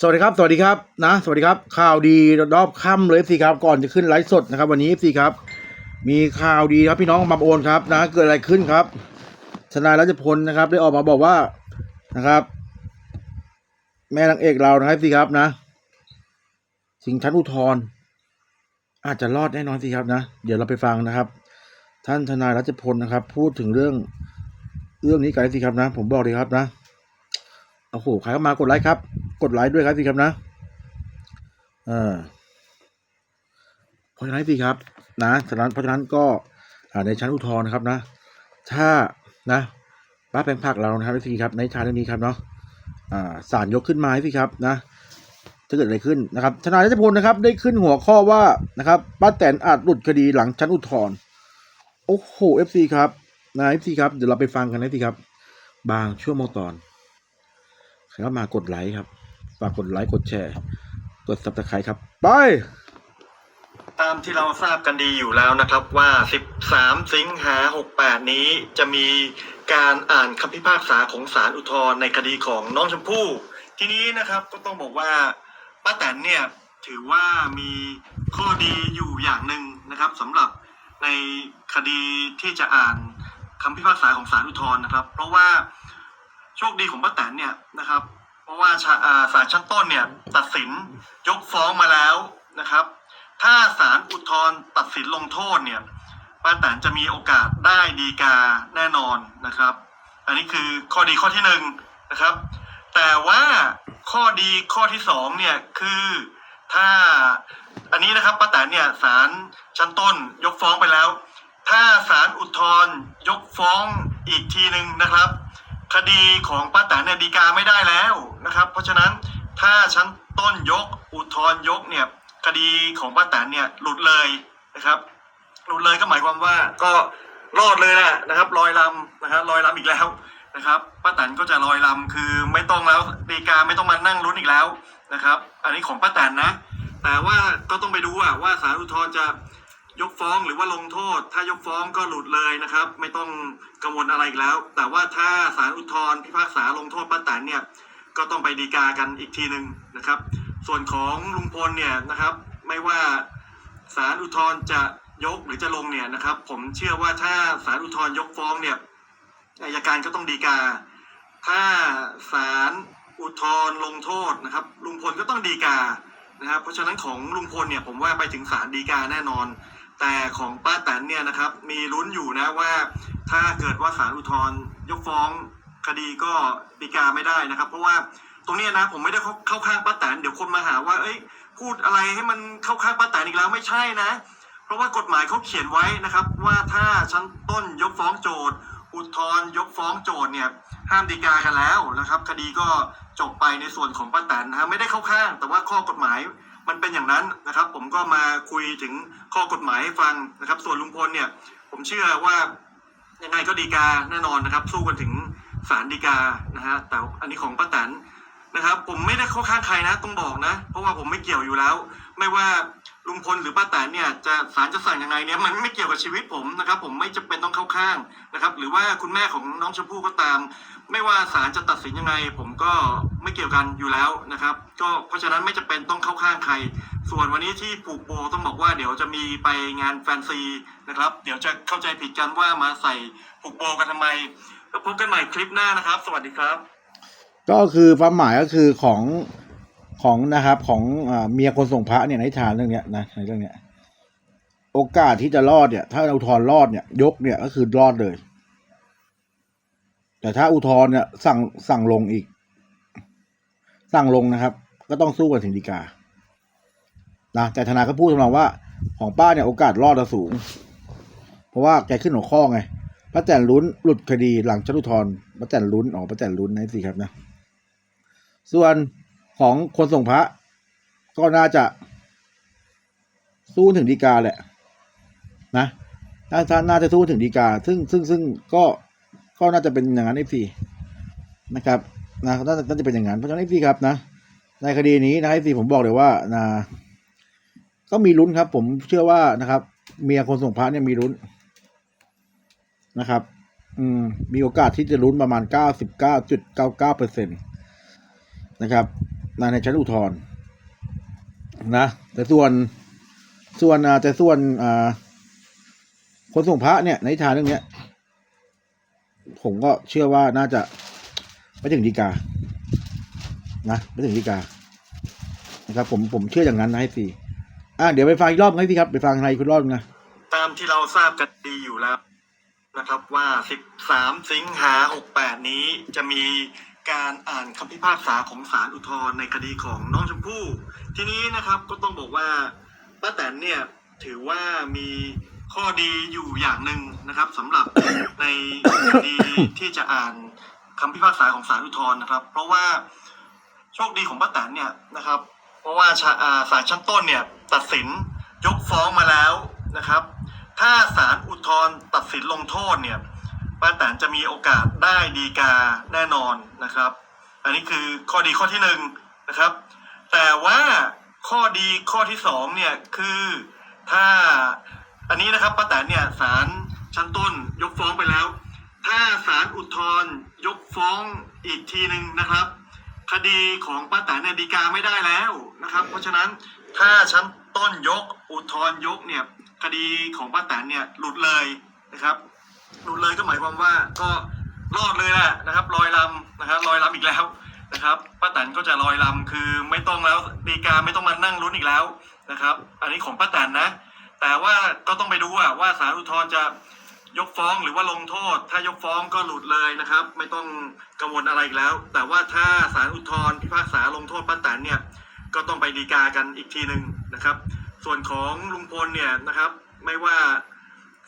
สวัสดีครับ สวัสดีครับนะ สวัสดีครับ ข่าวดีรอบค่ำเลยสิครับ ก่อนจะขึ้นไลฟ์สดนะครับ วันนี้สิครับ มีข่าวดีครับพี่น้องมาโอนครับนะ เกิดอะไรขึ้นครับ ทนายรัชพลนะครับ ได้ออกมาบอกว่านะครับ แม่นางเอกเรานะครับสิครับนะ สิงชั้นอุทธรอาจจะรอดแน่นอนสิครับนะ เดี๋ยวเราไปฟังนะครับ ท่านทนายรัชพลนะครับ พูดถึงเรื่องเรื่องนี้กันสิครับนะ ผมบอกเลยครับนะ โอ้โหใครเข้ามากดไลค์ครับ กดไลค์ด้วยครับสิครับนะเออเพราะฉะนั้นสิครับ นะฉะนั้นเพราะฉะนั้นก็ในชั้นอุทธรณ์นะครับนะ ถ้านะป้าแปลงผักเรานะครับสิครับ ในชาเรื่องนี้ครับเนาะอ่าศาลยกขึ้นมาให้สิครับนะจะเกิดอะไรขึ้นนะครับทนายรัชพลนะครับ ได้ขึ้นหัวข้อว่านะครับป้าแตนอาจหลุดคดีหลังชั้นอุทธรณ์โอ้โหเอฟซีครับนะเอฟซีครับเดี๋ยวเราไปฟังกันนะสิครับ บางช่วงบางตอน เข้ามากดไลค์ครับ ฝากกดไลค์กดแชร์ กด subscribe ครับ ไป ตามที่เราทราบกันดีอยู่แล้วนะครับว่า 13 สิงหา 68 นี้จะมีการอ่านคำพิพากษาของศาลอุทธรณ์ในคดีของน้องชมพู่ ทีนี้นะครับก็ต้องบอกว่าป้าแตนเนี่ยถือว่ามีข้อดีอยู่อย่างหนึ่งนะครับสำหรับในคดีที่จะอ่านคำพิพากษาของศาลอุทธรณ์นะครับ เพราะว่า โชคดีของป้าแตนเนี่ยนะครับ เพราะว่าชาอ่าศาลชั้นต้นเนี่ยตัดสินยกฟ้องมาแล้วนะครับ ถ้าศาลอุทธรณ์ตัดสินลงโทษเนี่ยป้าแตนจะมีโอกาสได้ดีกาแน่นอนนะครับ อันนี้คือข้อดีข้อที่หนึ่งนะครับ แต่ว่าข้อดีข้อที่สองเนี่ยคือถ้าอันนี้นะครับป้าแตนเนี่ยศาลชั้นต้นยกฟ้องไปแล้ว ถ้าศาลอุทธรณ์ยกฟ้องอีกทีหนึ่งนะครับ คดีของป้าแตนเนี่ยดีกาไม่ได้แล้วนะครับ เพราะฉะนั้นถ้าชั้นต้นยกอุทธรณ์ยกเนี่ยคดีของป้าแตนเนี่ยหลุดเลยนะครับหลุดเลยก็หมายความว่าก็รอดเลยแหละนะครับลอยลำนะครับลอยลำอีกแล้วนะครับป้าแตนก็จะลอยลำคือไม่ต้องแล้วดีกาไม่ต้องมานั่งลุ้นอีกแล้วนะครับ อันนี้ของป้าแตนนะ แต่ว่าก็ต้องไปดูว่าศาลอุทธรณ์จะ ยกฟ้องหรือว่าลงโทษ ถ้ายกฟ้องก็หลุดเลยนะครับ ไม่ต้องกังวลอะไรอีกแล้ว แต่ว่าถ้าศาลอุทธรณ์พิพากษาลงโทษป้าแตนเนี่ยก็ต้องไปดีกากันอีกทีหนึ่งนะครับ ส่วนของลุงพลเนี่ยนะครับ ไม่ว่าศาลอุทธรณ์จะยกหรือจะลงเนี่ยนะครับ ผมเชื่อว่าถ้าศาลอุทธรณ์ยกฟ้องเนี่ยอายการก็ต้องดีกา ถ้าศาลอุทธรณ์ลงโทษนะครับ ลุงพลก็ต้องดีกานะครับเพราะฉะนั้นของลุงพลเนี่ยผมว่าไปถึงศาลดีกาแน่นอน แต่ของป้าแตนเนี่ยนะครับ มีลุ้นอยู่นะว่า ถ้าเกิดว่าศาลอุทธรณ์ยกฟ้องคดีก็ดีกาไม่ได้นะครับ เพราะว่าตรงนี้นะผมไม่ได้เข้าเข้าข้างป้าแตนเดี๋ยวคนมาหาว่า เอ้ย พูดอะไรให้มันเข้าข้างป้าแตนอีกแล้วไม่ใช่นะ เพราะว่ากฎหมายเขาเขียนไว้นะครับ ว่าถ้าชั้นต้นยกฟ้องโจทย์ อุทธรณ์ยกฟ้องโจทย์เนี่ยห้ามดีกากันแล้วนะครับ คดีก็จบไปในส่วนของป้าแตนนะฮะไม่ได้เข้าข้าง แต่ว่าข้อกฎหมาย มันเป็นอย่างนั้นนะครับ ผมก็มาคุยถึงข้อกฎหมายให้ฟังนะครับ ส่วนลุงพลเนี่ย ผมเชื่อว่ายังไงก็ดีกาแน่นอนนะครับ สู้กันถึงศาลดีกานะฮะแต่อันนี้ของป้าแตนนะครับ ผมไม่ได้เข้าข้างใครนะต้องบอกนะ เพราะว่าผมไม่เกี่ยวอยู่แล้ว ไม่ว่า ลุงพลหรือป้าแตนเนี่ยจะศาลจะสั่งยังไงเนี่ยมันไม่เกี่ยวกับชีวิตผมนะครับ ผมไม่จำเป็นต้องเข้าข้างนะครับ หรือว่าคุณแม่ของน้องชมพู่ก็ตาม ไม่ว่าศาลจะตัดสินยังไง ผมก็ไม่เกี่ยวกันอยู่แล้วนะครับ ก็เพราะฉะนั้นไม่จำเป็นต้องเข้าข้างใคร ส่วนวันนี้ที่ผูกโบต้องบอกว่าเดี๋ยวจะมีไปงานแฟนซีนะครับ เดี๋ยวจะเข้าใจผิดกันว่ามาใส่ผูกโบกันทำไมก็พบกันใหม่คลิปหน้านะครับ สวัสดีครับ ก็คือความหมายก็คือของ ของนะครับของเมียคนส่งพระเนี่ยในนิทานเรื่องเนี้ยนะในเรื่องเนี้ย โอกาสที่จะรอดเนี่ย ถ้าอุทธรรอดเนี่ย ยกเนี่ยก็คือรอดเลย แต่ถ้าอุทธรเนี่ย สั่งสั่งลงอีก สั่งลงนะครับ ก็ต้องสู้กันถึงฎีกานะแต่ทนายก็พูดทำนองว่า ของป้าเนี่ยโอกาสรอดจะสูง เพราะว่าแกขึ้นหัวข้อไงป้าแตนลุ้นหลุดคดีหลังชั้นอุทธรณ์ป้าแตนลุ้นอ๋อป้าแตนลุ้นนะสิครับนะ ส่วน ของคนส่งพระ ก็น่าจะ สู้ถึงฎีกาแหละ นะน่าจะน่าจะสู้ถึงฎีกา ซึ่งซึ่งซึ่งก็ก็น่าจะเป็นอย่างนั้นเอฟซีนะครับนะน่าจะน่าจะเป็นอย่างนั้นเพราะฉะนั้นเอฟซีครับนะ ในคดีนี้นะเอฟซีผมบอกเลยว่านะก็มีลุ้นครับ ผมเชื่อว่านะครับ เมียคนส่งพระเนี่ยมีลุ้นนะครับ อืม มีโอกาสที่จะลุ้นประมาณเก้าสิบเก้าจุดเก้าเก้าเปอร์เซ็นตนะครับ นะในชั้นอุทธรณ์นะ แต่ส่วนส่วนอาแต่ส่วนคนส่งพระเนี่ย ในนิทานเรื่องนี้ผมก็เชื่อว่าน่าจะไม่ถึงดีกา นะไม่ถึงดีกานะครับ ผมผมเชื่ออย่างนั้นนะให้สี่อะเดี๋ยวไปฟังอีกรอบให้พี่ครับไปฟังในคุณรอบนึงนะตามที่เราทราบกันดีอยู่แล้วนะครับว่า 13 สิงหา 68 นี้จะมี การอ่านคำพิพากษาของศาลอุทธรณ์ในคดีของน้องชมพู่ ทีนี้นะครับก็ต้องบอกว่าป้าแตนเนี่ยถือว่ามีข้อดีอยู่อย่างหนึ่งนะครับสำหรับในคดีที่จะอ่านคำพิพากษาของศาลอุทธรณ์นะครับ เพราะว่าโชคดีของป้าแตนเนี่ยนะครับ เพราะว่าชาอ่าศาลชั้นต้นเนี่ยตัดสินยกฟ้องมาแล้วนะครับ ถ้าศาลอุทธรณ์ตัดสินลงโทษเนี่ย ป้าแตนจะมีโอกาสได้ดีกาแน่นอนนะครับ อันนี้คือข้อดีข้อที่หนึ่งนะครับ แต่ว่าข้อดีข้อที่สองเนี่ยคือถ้าอันนี้นะครับป้าแตนเนี่ยศาลชั้นต้นยกฟ้องไปแล้ว ถ้าศาลอุทธรยกฟ้องอีกทีหนึ่งนะครับ คดีของป้าแตนเนี่ยดีกาไม่ได้แล้วนะครับ เพราะฉะนั้นถ้าชั้นต้นยกอุทธรยกเนี่ยคดีของป้าแตนเนี่ยหลุดเลยนะครับ หลุดเลยก็หมายความว่าก็รอดเลยแหละนะครับลอยลำนะครับลอยลำอีกแล้วนะครับป้าแตนก็จะลอยลำคือไม่ต้องแล้วดีกาไม่ต้องมานั่งลุ้นอีกแล้วนะครับ อันนี้ของป้าแตนนะ แต่ว่าก็ต้องไปดูว่าว่าศาลอุทธรณ์จะยกฟ้องหรือว่าลงโทษ ถ้ายกฟ้องก็หลุดเลยนะครับ ไม่ต้องกังวลอะไรอีกแล้ว แต่ว่าถ้าศาลอุทธรณ์พิพากษาลงโทษป้าแตนเนี่ยก็ต้องไปดีกากันอีกทีหนึ่งนะครับ ส่วนของลุงพลเนี่ยนะครับ ไม่ว่า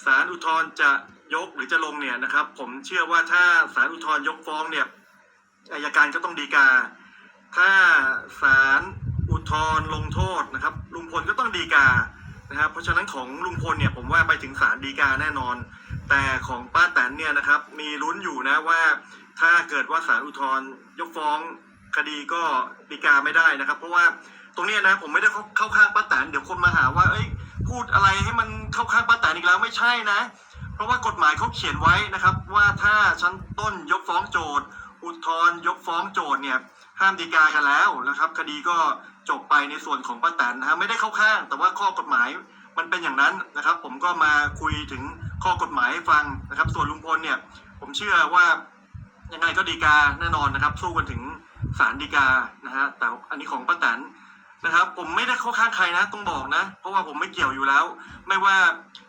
ศาลอุทธรณ์จะ ยกหรือจะลงเนี่ยนะครับ ผมเชื่อว่าถ้าศาลอุทธรณ์ยกฟ้องเนี่ยอายการก็ต้องดีกา ถ้าศาลอุทธรณ์ลงโทษนะครับ ลุงพลก็ต้องดีกานะครับเพราะฉะนั้นของลุงพลเนี่ยผมว่าไปถึงศาลฎีกาแน่นอน แต่ของป้าแตนเนี่ยนะครับ มีลุ้นอยู่นะว่าถ้าเกิดว่าศาลอุทธรณ์ยกฟ้องคดีก็ฎีกาไม่ได้นะครับ เพราะว่าตรงนี้นะผมไม่ได้เข้าข้างป้าแตนเดี๋ยวคนมาหาว่าเอ้ยพูดอะไรให้มันเข้าข้างป้าแตนอีกแล้วไม่ใช่นะ ราะว่ากฎหมายเขาเขียนไว้นะครับ ว่าถ้าชั้นต้นยกฟ้องโจทย์ อุทธรณ์ยกฟ้องโจทย์เนี่ยห้ามดีกากันแล้วนะครับ คดีก็จบไปในส่วนของป้าแตนนะฮะไม่ได้เข้าข้าง แต่ว่าข้อกฎหมายมันเป็นอย่างนั้นนะครับ ผมก็มาคุยถึงข้อกฎหมายให้ฟังนะครับ ส่วนลุงพลเนี่ย ผมเชื่อว่ายังไงก็ดีกาแน่นอนนะครับ สู้กันถึงศาลดีกานะฮะแต่อันนี้ของป้าแตน นะครับ ผมไม่ได้เข้าข้างใครนะต้องบอกนะ เพราะว่าผมไม่เกี่ยวอยู่แล้ว ไม่ว่า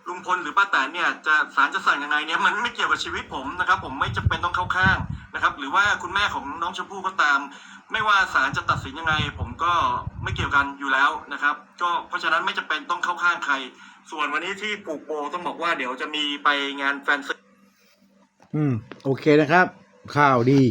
ลุงพลหรือป้าแตนเนี่ยจะศาลจะสั่งยังไงเนี่ยมันไม่เกี่ยวกับชีวิตผมนะครับ ผมไม่จำเป็นต้องเข้าข้างนะครับ หรือว่าคุณแม่ของน้องชมพู่ก็ตาม ไม่ว่าศาลจะตัดสินยังไง ผมก็ไม่เกี่ยวกันอยู่แล้วนะครับ ก็เพราะฉะนั้นไม่จำเป็นต้องเข้าข้างใคร ส่วนวันนี้ที่ปลูกโบต้องบอกว่าเดี๋ยวจะมีไปงานแฟนซี อืม โอเคนะครับ ข่าวดี